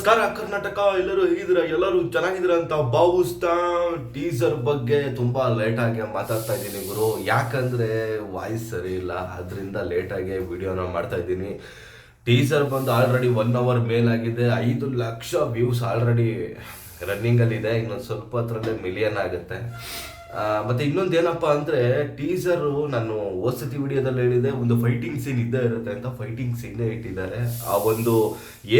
ನಮಸ್ಕಾರ, ಕರ್ನಾಟಕ, ಎಲ್ಲರೂ ಹೇಗಿದ್ದೀರಾ? ಎಲ್ಲರೂ ಚೆನ್ನಾಗಿದ್ದೀರಾ ಅಂತ ಭಾವಿಸ್ತಾ ಟೀಸರ್ ಬಗ್ಗೆ ತುಂಬಾ ಲೇಟ್ ಆಗಿ ಮಾತಾಡ್ತಾ ಇದ್ದೀನಿ ಗುರು. ಯಾಕಂದ್ರೆ ವಾಯ್ಸ್ ಸರಿ ಇಲ್ಲ ಅದರಿಂದ ಲೇಟ್ ಆಗಿ ವಿಡಿಯೋನ ಮಾಡ್ತಾ ಇದ್ದೀನಿ. ಟೀಸರ್ ಬಂದು ಆಲ್ರೆಡಿ ಒನ್ ಅವರ್ ಮೇಲಾಗಿದೆ ಐದು ಲಕ್ಷ ವ್ಯೂಸ್ ಆಲ್ರೆಡಿ ರನ್ನಿಂಗಲ್ಲಿದೆ ಇನ್ನೊಂದು ಸ್ವಲ್ಪ ಹತ್ರದೇ ಮಿಲಿಯನ್ ಆಗುತ್ತೆ. ಮತ್ತೆ ಇನ್ನೊಂದು ಏನಪ್ಪಾ ಅಂದ್ರೆ ಟೀಸರು ನಾನು ಓಸತಿ ವಿಡಿಯೋದಲ್ಲಿ ಹೇಳಿದೆ, ಒಂದು ಫೈಟಿಂಗ್ ಸೀನ್ ಇದ್ದೇ ಇರುತ್ತೆ ಅಂತ ಫೈಟಿಂಗ್ ಸೀನೇ ಇಟ್ಟಿದ್ದಾರೆ. ಆ ಒಂದು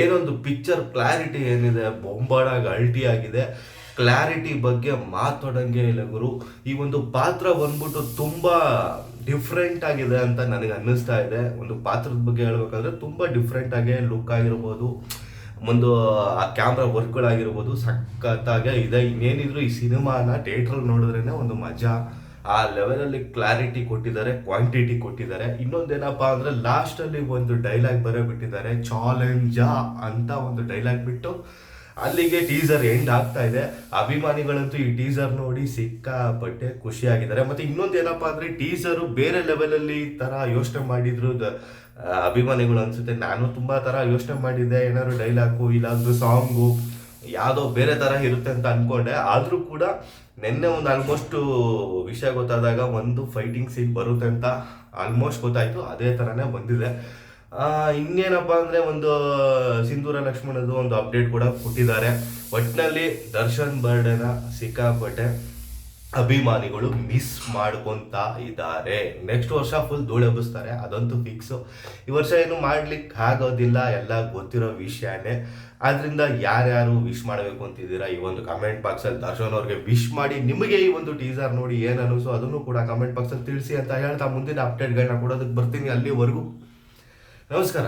ಏನೊಂದು ಪಿಕ್ಚರ್ ಕ್ಲಾರಿಟಿ ಏನಿದೆ ಬೊಂಬಾಡಾಗಿ ಅಲ್ಟಿ ಆಗಿದೆ. ಕ್ಲಾರಿಟಿ ಬಗ್ಗೆ ಮಾತಾಡಂಗೆ ಇಲ್ಲ ಗುರು. ಈ ಒಂದು ಪಾತ್ರ ಬಂದ್ಬಿಟ್ಟು ತುಂಬಾ ಡಿಫ್ರೆಂಟ್ ಆಗಿದೆ ಅಂತ ನನಗೆ ಅನ್ನಿಸ್ತಾ ಇದೆ. ಒಂದು ಪಾತ್ರದ ಬಗ್ಗೆ ಹೇಳ್ಬೇಕಂದ್ರೆ ತುಂಬಾ ಡಿಫ್ರೆಂಟ್ ಆಗಿ ಲುಕ್ ಆಗಿರ್ಬೋದು. ಒಂದು, ಆ ಕ್ಯಾಮ್ರಾ ವರ್ಕ್ಗಳಾಗಿರ್ಬೋದು, ಸಖತ್ತಾಗೆ ಇದೆ. ಇನ್ನೇನಿದ್ರು ಈ ಸಿನಿಮಾನ ಥಿಯೇಟ್ರಲ್ಲಿ ನೋಡಿದ್ರೇನೆ ಒಂದು ಮಜಾ. ಆ ಲೆವೆಲಲ್ಲಿ ಕ್ಲಾರಿಟಿ ಕೊಟ್ಟಿದ್ದಾರೆ ಕ್ವಾಂಟಿಟಿ ಕೊಟ್ಟಿದ್ದಾರೆ. ಇನ್ನೊಂದೇನಪ್ಪ ಅಂದ್ರೆ ಲಾಸ್ಟ್ ಅಲ್ಲಿ ಒಂದು ಡೈಲಾಗ್ ಬರೋ ಬಿಟ್ಟಿದ್ದಾರೆ ಚಾಲೆಂಜ ಅಂತ ಒಂದು ಡೈಲಾಗ್ ಬಿಟ್ಟು ಅಲ್ಲಿಗೆ ಟೀಸರ್ ಎಂಡ್ ಆಗ್ತಾ ಇದೆ. ಅಭಿಮಾನಿಗಳಂತೂ ಈ ಟೀಸರ್ ನೋಡಿ ಸಿಕ್ಕಾಪಟ್ಟೆ ಖುಷಿಯಾಗಿದ್ದಾರೆ. ಮತ್ತೆ ಇನ್ನೊಂದು ಏನಪ್ಪಾ ಅಂದ್ರೆ ಟೀಸರು ಬೇರೆ ಲೆವೆಲಲ್ಲಿ ತರ ಯೋಚನೆ ಮಾಡಿದ್ರು ಅಭಿಮಾನಿಗಳು ಅನ್ಸುತ್ತೆ. ನಾನು ತುಂಬಾ ತರ ಯೋಚನೆ ಮಾಡಿದ್ದೆ. ಏನಾದ್ರು ಡೈಲಾಗು ಇಲ್ಲಾಂದ್ರೆ ಸಾಂಗು ಯಾವುದೋ ಬೇರೆ ತರ ಇರುತ್ತೆ ಅಂತ ಅನ್ಕೊಂಡೆ. ಆದ್ರೂ ಕೂಡ ನಿನ್ನೆ ಒಂದು ಆಲ್ಮೋಸ್ಟ್ ವಿಷಯ ಗೊತ್ತಾದಾಗ ಒಂದು ಫೈಟಿಂಗ್ ಸೀನ್ ಬರುತ್ತೆ ಅಂತ ಆಲ್ಮೋಸ್ಟ್ ಗೊತ್ತಾಯ್ತು. ಅದೇ ತರನೇ ಬಂದಿದೆ. ಇನ್ನೇನಪ್ಪ ಅಂದ್ರೆ ಒಂದು, ಸಿಂಧೂರ ಲಕ್ಷ್ಮಣದು ಒಂದು ಅಪ್ಡೇಟ್ ಕೂಡ ಕೊಟ್ಟಿದ್ದಾರೆ. ಒಟ್ಟಿನಲ್ಲಿ ದರ್ಶನ್ ಬರ್ಡೇನ ಸಿಕ್ಕಾಪಟ್ಟೆ ಅಭಿಮಾನಿಗಳು ಮಿಸ್ ಮಾಡ್ಕೊಂತ ಇದ್ದಾರೆ. ನೆಕ್ಸ್ಟ್ ವರ್ಷ ಫುಲ್ ಧೂಳು ಅದಂತೂ ಫಿಕ್ಸ್ ಈ ವರ್ಷ ಏನು ಮಾಡ್ಲಿಕ್ಕೆ ಆಗೋದಿಲ್ಲ, ಎಲ್ಲ ಗೊತ್ತಿರೋ ವಿಷಯನೇ. ಆದ್ರಿಂದ ಯಾರ್ಯಾರು ವಿಶ್ ಮಾಡಬೇಕು ಅಂತಿದ್ದೀರಾ ಈ ಒಂದು ಕಮೆಂಟ್ ಬಾಕ್ಸಲ್ಲಿ ದರ್ಶನ್ ಅವ್ರಿಗೆ ವಿಶ್ ಮಾಡಿ ನಿಮಗೆ ಈ ಒಂದು ಟೀಸರ್ ನೋಡಿ ಏನು ಅನಿಸು ಅದನ್ನು ಕೂಡ ಕಮೆಂಟ್ ಬಾಕ್ಸಲ್ಲಿ ತಿಳಿಸಿ ಅಂತ ಹೇಳ್ತಾ ಮುಂದಿನ ಅಪ್ಡೇಟ್ಗಳನ್ನ ಕೊಡೋದಕ್ಕೆ ಬರ್ತೀನಿ. ಅಲ್ಲಿವರೆಗೂ ನಮಸ್ಕಾರ